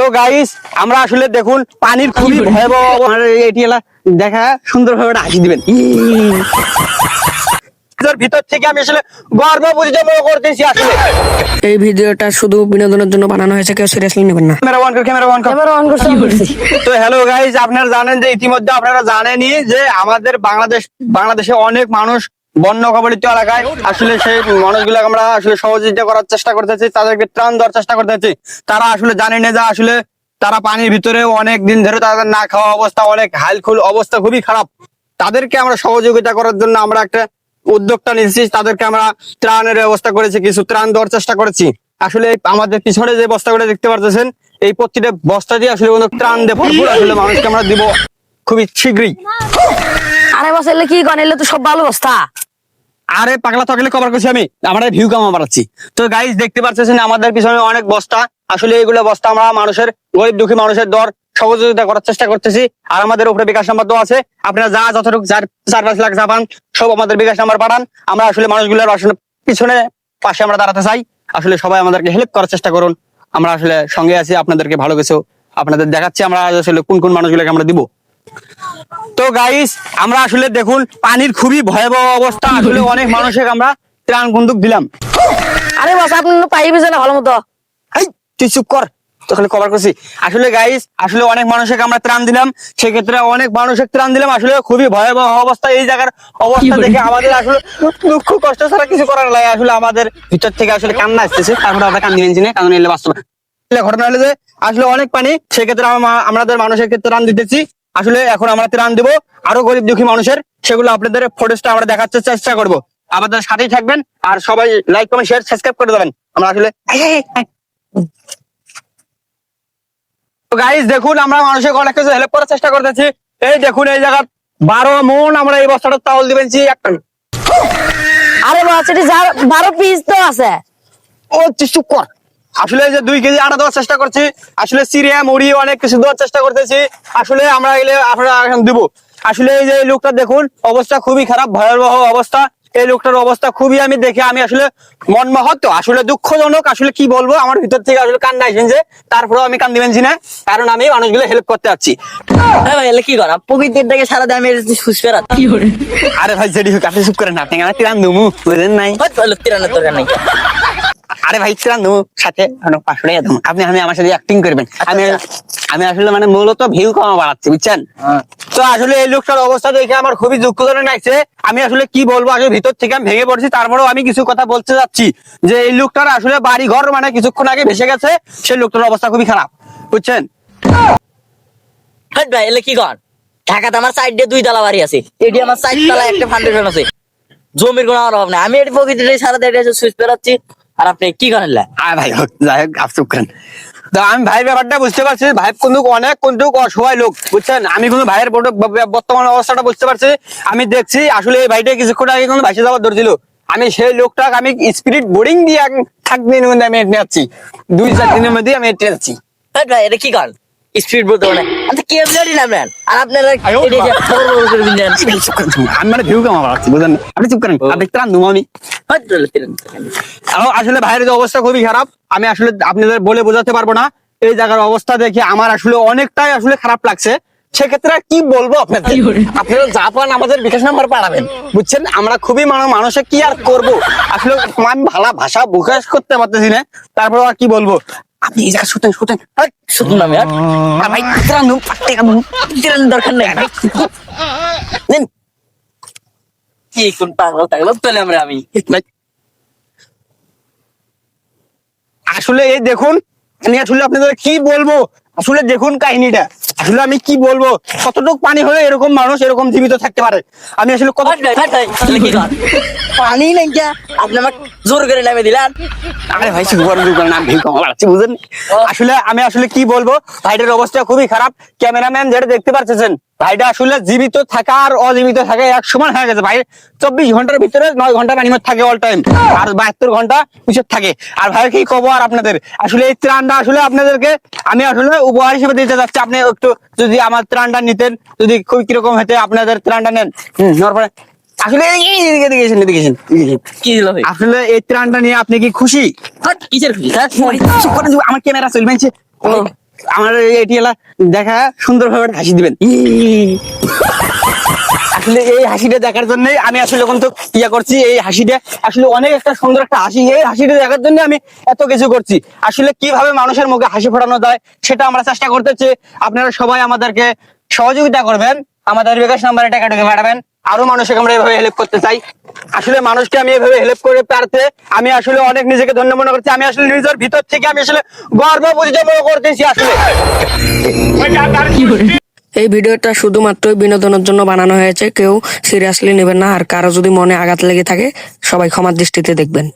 তো গাইস আমরা আসলে দেখুন পানির খুবই ভয়াবহ এটি এলা দেখা সুন্দরভাবে হাসি দিবেন। ভিতর থেকে আমি আসলে গর্ব বুঝতে মনে করতেছি আসলে। এই ভিডিওটা শুধু বিনোদনের জন্য বানানো হয়েছে কেউ সিরিয়াসলি নেবেন না। ক্যামেরা অন কর ক্যামেরা অন কর। এবার অন করছি তো হ্যালো গাইজ আপনারা জানেন যে ইতিমধ্যে আপনারা জানেনই যে আমাদের বাংলাদেশ বাংলাদেশে অনেক মানুষ বন্য কবলিত এলাকায় আসলে সেই মানুষগুলো আমরা আসলে সহযোগিতা করার চেষ্টা করতেছি, তাদেরকে ত্রাণ দেওয়ার চেষ্টা করতেছি। তারা আসলে জানে না যে আসলে তারা পানির ভিতরে অনেক দিন ধরে তাদের না খাওয়া অবস্থা, অনেক হালখুল অবস্থা খুবই খারাপ। তাদেরকে আমরা সহযোগিতা করার জন্য আমরা একটা উদ্যোগটা নিয়েছি, তাদেরকে আমরা ত্রাণের ব্যবস্থা করেছি, কিছু ত্রাণ দেওয়ার চেষ্টা করেছি। আসলে আমাদের পিছনে যে বস্তাগুলো দেখতে পারতেছেন, এই প্রতিটা বস্তা দিয়ে আসলে ত্রাণ দিয়ে আসলে মানুষকে আমরা দিব খুবই শীঘ্রই। আরে বাস এলে কি এলে তো সব ভালো অবস্থা আরে পাগলা থাকলে কভার করছি আমি। আমরা ভিউ কামা বাড়াচ্ছি? তো গাইজ দেখতে পাচ্ছেন আমাদের পিছনে অনেক বস্তা। আসলে এগুলো বস্তা আমরা মানুষের, গরিব দুঃখী মানুষের দর সহযোগিতা করার চেষ্টা করতেছি। আর আমাদের উপরে বিকাশ নাম্বার তো আছে। আপনারা যা যতটুকু চার পাঁচ লাখ যাবান সব আমাদের বিকাশ নাম্বার পাঠান। আমরা আসলে মানুষগুলোর আসলে পিছনে, পাশে আমরা দাঁড়াতে চাই। আসলে সবাই আমাদেরকে হেল্প করার চেষ্টা করুন। আমরা আসলে সঙ্গে আছি, আপনাদেরকে ভালো কিছু আপনাদের দেখাচ্ছি। আমরা আসলে কোন কোন মানুষগুলোকে আমরা দিব? তো গাইস আমরা আসলে দেখুন পানির খুবই ভয়াবহ অবস্থা। আসলে অনেক মানুষের আমরা ত্রাণ বন্দুক দিলাম। আরে বাস আপনি পাইবে না ভালো মতো। এই, তুই চুপ কর তোখানে কভার করছি। আসলে গাইস আসলে অনেক মানুষকে আমরা ত্রাণ দিলাম। সেক্ষেত্রে অনেক মানুষের ত্রাণ দিলাম। আসলে খুবই ভয়াবহ অবস্থা। এই জায়গার অবস্থা দেখে আমাদের আসলে দুঃখ কষ্ট ছাড়া কিছু করার লাগে আসলে আমাদের ভিতর থেকে আসলে কান্না আসতেছে। তারপরে আমরা কান্দি নিয়েছি না কারণ এলে বাস্তব ঘটনা হলো যে আসলে অনেক পানি সেক্ষেত্রে আমা- আমাদের মানুষের ক্ষেত্রে ত্রাণ দিতেছি। আসলে এখন আমরা ত্রাণ দেবো। আরও গরিব দুঃখী মানুষের সেগুলো আপনাদের ফটোসটা আমরা দেখাচ্ছে চেষ্টা করব। আমাদের সাথেই থাকবেন আর সবাই লাইক কমেন্ট শেয়ার সাবস্ক্রাইব করে দেবেন। আমরা আসলে গাইস দেখুন আমরা মানুষের অনেক কিছু হেল্প করার চেষ্টা করতেছি। এই দেখুন এই জায়গা বারো মন আমরা এই বস্তাটা তাহল দিবেন একটা আরে যা- বারো পিস তো আছে। ও চুপ কর। আসলে যে দুই কেজি আটা দেওয়ার চেষ্টা করছি আসলে সিরিয়া মুড়ি অনেক কিছু দেওয়ার চেষ্টা করতেছি। আসলে আমরা এলে আপনারা দিব। আসলে এই যে লোকটা দেখুন অবস্থা খুবই খারাপ ভয়াবহ অবস্থা। এই লোকটার অবস্থা খুবই আমি দেখে আমি আসলে মনমহত আসলে দুঃখজনক আসলে কি বলব আমার ভিতর থেকে আসলে কান্না এসেছে তারপরেও আমি কান দিবেন না কারণ আমি মানুষগুলো হেল্প করতে যাচ্ছি হ্যাঁ ভাই কি করা? প্রকৃতিরটাকে সারা দামে সুস্পের আরে ভাই যেটি হোক আপনি চুপ করেন না আপনি আমার তিরান দুমু বুঝলেন নাই? তিরানের দরকার নাই। আরে ভাই দুমু সাথে। পাঁচশো টাকা দেবো আপনি আমি আমার সাথে অ্যাক্টিং করবেন। আমি আমি আসলে মানে মূলত ভিউ কমা বাড়াচ্ছি বুঝছেন? তো আসলে এই লোকটার অবস্থা দেখে আমার খুবই দুঃখজনক লাগছে। আমি আসলে কি বলব আসলে ভিতর থেকে আমি ভেঙে পড়ছি তারপরেও আমি কিছু কথা বলতে যাচ্ছি। যে এই লোকটার আসলে বাড়ি ঘর মানে কিছুক্ষণ আগে ভেসে গেছে সেই লোকটার অবস্থা খুবই খারাপ বুঝছেন? ভাই এলে কি কর? ঢাকাতে আমার সাইড দিয়ে দুই তালা বাড়ি আছে। এটি আমার সাইড তালা একটা ফাউন্ডেশন আছে। জমির কোনো অভাব নাই। আমি এটি প্রকৃতিটাই সারা দিয়ে সুইচ পেরাচ্ছি। আর আপনি কি করেন হ্যাঁ ভাই হোক যাই হোক আফসুক খান তো আমি ভাই ব্যাপারটা বুঝতে পারছি ভাই কিন্তু অনেক কিন্তু অসহায় লোক বুঝছেন? আমি কিন্তু ভাইয়ের বর্তমান অবস্থাটা বুঝতে পারছি। আমি দেখছি আসলে এই ভাইটা কিছুক্ষণ আগে কিন্তু ভাইসে যাওয়ার ধরছিল আমি সেই লোকটাকে আমি স্পিরিট বোর্ডিং দিয়ে মধ্যে আমি নিয়ে যাচ্ছি। দুই চার দিনের মধ্যে আমি এটে যাচ্ছি। হাট ভাই এটা কি করেন? স্পিড বলতে কে ম্যান। আর আপনারা। আমি মানে ভিউ কামা বাড়াচ্ছি বুঝলেন? আপনি চুপ করেন আপনি ত্রাণ দেবো আমি। আর আসলে ভাইয়ের যে অবস্থা খুবই খারাপ। আমি আসলে আপনাদের বলে বোঝাতে পারব না। এই জায়গার অবস্থা দেখে আমার আসলে অনেকটাই আসলে খারাপ লাগছে। সেক্ষেত্রে কি বলব আপনাদের? আপনারা যা পান আমাদের বিকাশ নাম্বার পাঠাবেন বুঝছেন? আমরা খুবই মানে মানুষে কি আর করব? আসলে আমি ভালো ভাষা বুকাশ করতে পারতেছি না। তারপর আর কি বলব? আপনি এই জায়গা শুতেন শুতেন। হাট, না ভাই দরকার নেই। নিন। কি কোন পাগল থাকল তাহলে আমরা আমি। আসলে এই দেখুন আমি আসলে আপনাদের কি বলব? আসলে দেখুন কাহিনীটা। আসলে আমি কি বলব? কতটুকু পানি হলে এরকম মানুষ এরকম জীবিত থাকতে পারে? আমি আসলে কত? পানি নাই আপনি আমার জোর করে নামে দিলেন। আরে ভাই নাম ভিউ বাড়াচ্ছি আসলে আমি আসলে কি বলব? ভাইটার অবস্থা খুবই খারাপ। ক্যামেরাম্যান যেটা দেখতে পাচ্ছেন ভাইটা আসলে জীবিত থাকা আর অজীবিত থাকা এক সমান হয়ে গেছে ভাই। চব্বিশ ঘণ্টার ভিতরে নয় ঘণ্টা পানি থাকে অল টাইম আর বাহাত্তর ঘণ্টা পিছনে থাকে। আর ভাই কি কব আর আপনাদের? আসলে এই ত্রাণটা আসলে আপনাদেরকে আমি আসলে উপহার হিসেবে দিতে যাচ্ছি আপনি একটু যদি আমার ত্রাণটা নিতেন যদি খুব কীরকম হতে আপনাদের ত্রাণটা নেন। হম আসলে। কি এই ত্রাণটা নিয়ে আপনি কি খুশি? কিসের দিও, আমার ক্যামেরা চলবে না। আমার এটি এলা দেখা সুন্দরভাবে হাসি দিবেন। আসলে এই হাসিটা দেখার জন্য আমি আসলে কিন্তু ইয়া করছি, এই হাসিটা আসলে অনেক একটা সুন্দর একটা হাসি। এই হাসিটা দেখার জন্য আমি এত কিছু করছি। আসলে কীভাবে মানুষের মুখে হাসি ফোটানো যায় সেটা আমরা চেষ্টা করতেছি। আপনারা সবাই আমাদেরকে সহযোগিতা করবেন। আমাদের বিকাশ নাম্বারে টাকা ঢুকে পাঠাবেন। আরও মানুষকে আমরা এভাবে হেল্প করতে চাই। আসলে মানুষকে আমি এভাবে হেল্প করে পারতে আমি আসলে অনেক নিজেকে ধন্য মনে করছি আমি আসলে নিজের ভিতর থেকে আমি আসলে গর্ব পরিচয় মনে করতেছি আসলে। এই ভিডিওটা শুধুমাত্র বিনোদনের জন্য বানানো হয়েছে কেউ সিরিয়াসলি নেবেন না আর কারও যদি মনে আঘাত লেগে থাকে সবাই ক্ষমার দৃষ্টিতে দেখবেন।